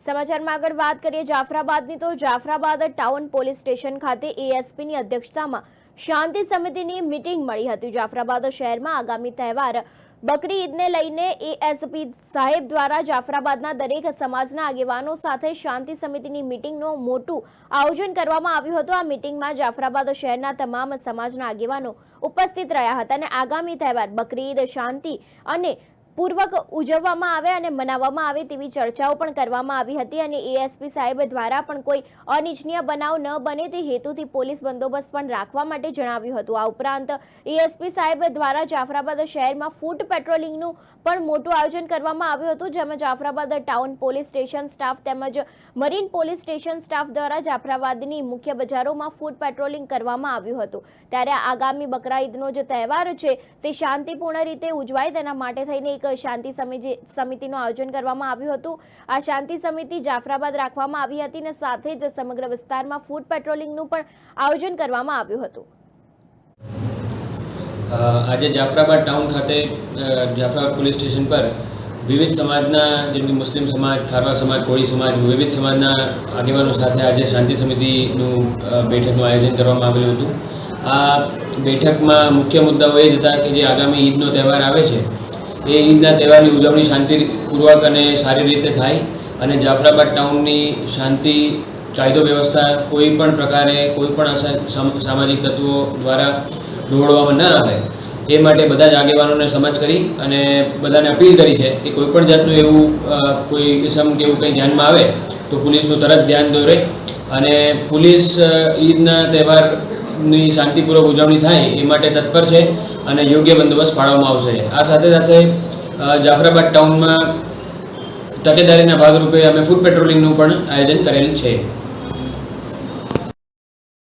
સમાચારમાં આગળ વાત કરીએ જાફરાબાદની તો જાફરાબાદ ટાઉન પોલીસ સ્ટેશન ખાતે એએસપીની અધ્યક્ષતામાં શાંતિ સમિતિની મીટિંગ મળી હતી. જાફરાબાદ શહેરમાં આગામી તહેવાર બકરી ઈદને લઈને એએસપી સાહેબ દ્વારા જાફરાબાદના દરેક સમાજના આગેવાનો સાથે શાંતિ સમિતિની મિટિંગનું મોટું આયોજન કરવામાં આવ્યું હતું. આ મિટિંગમાં જાફરાબાદ શહેરના તમામ સમાજના આગેવાનો ઉપસ્થિત રહ્યા હતા અને આગામી તહેવાર બકરી ઈદ, શાંતિ અને પૂર્વક ઉજવવામાં આવે અને મનાવવામાં આવે તેવી ચર્ચાઓ પણ કરવામાં આવી હતી અને એએસપી સાહેબ દ્વારા પણ કોઈ અનિચ્છનીય બનાવ ન બને તે હેતુથી પોલીસ બંદોબસ્ત પણ રાખવા માટે જણાવ્યું હતું. આ ઉપરાંત એએસપી સાહેબ દ્વારા જાફરાબાદ શહેરમાં ફૂટ પેટ્રોલિંગનું પણ મોટું આયોજન કરવામાં આવ્યું હતું, જેમાં Jafrabad town police station staff તેમજ મરીન પોલીસ સ્ટેશન સ્ટાફ દ્વારા જાફરાબાદની મુખ્ય બજારોમાં ફૂટ પેટ્રોલિંગ કરવામાં આવ્યું હતું. ત્યારે આગામી બકરા ઈદનો જે તહેવાર છે તે શાંતિપૂર્ણ રીતે ઉજવાય તેના માટે થઈને એક શાંતિ સમિતિ સમિતિનું આયોજન કરવામાં આવ્યું હતું. આ શાંતિ સમિતિ જાફરાબાદ રાખવામાં આવી હતી અને સાથે જ સમગ્ર વિસ્તારમાં ફૂડ પેટ્રોલિંગનું પણ આયોજન કરવામાં આવ્યું હતું. આજે જાફરાબાદ ટાઉન ખાતે જાફરાબાદ પોલીસ સ્ટેશન પર વિવિધ સમાજના, જેમ કે મુસ્લિમ સમાજ, ખારવા સમાજ, કોળી સમાજ, વિવિધ સમાજના આગેવાનો સાથે આજે શાંતિ સમિતિનું બેઠકનું આયોજન કરવામાં આવેલું હતું. આ બેઠકમાં મુખ્ય મુદ્દાઓ એ જ હતા કે જે આગામી ઈદનો તહેવાર આવે છે એ ઈદના તહેવારની ઉજવણી શાંતિપૂર્વક અને સારી રીતે થાય અને જાફરાબાદ ટાઉનની શાંતિ કાયદો વ્યવસ્થા કોઈ પણ પ્રકારે, કોઈ પણ સામાજિક તત્વો દ્વારા દોડવામાં ન આવે, એ માટે બધા જ આગેવાનોને સમજ કરી અને બધાને અપીલ કરી છે કે કોઈ પણ જાતનું એવું કોઈ કિસમ કે એવું કંઈ ધ્યાનમાં આવે તો પોલીસનું તરત ધ્યાન દોરે અને પોલીસ ઈદના ઈદના તહેવારની શાંતિપૂર્વક ઉજવણી થાય એ માટે તત્પર છે અને યોગ્ય બંદોબસ્ત ફાળવવામાં આવશે. આ સાથે સાથે જાફરાબાદ ટાઉનમાં તકેદારીના ભાગરૂપે અમે ફૂડ પેટ્રોલિંગનું પણ આયોજન કરેલ છે.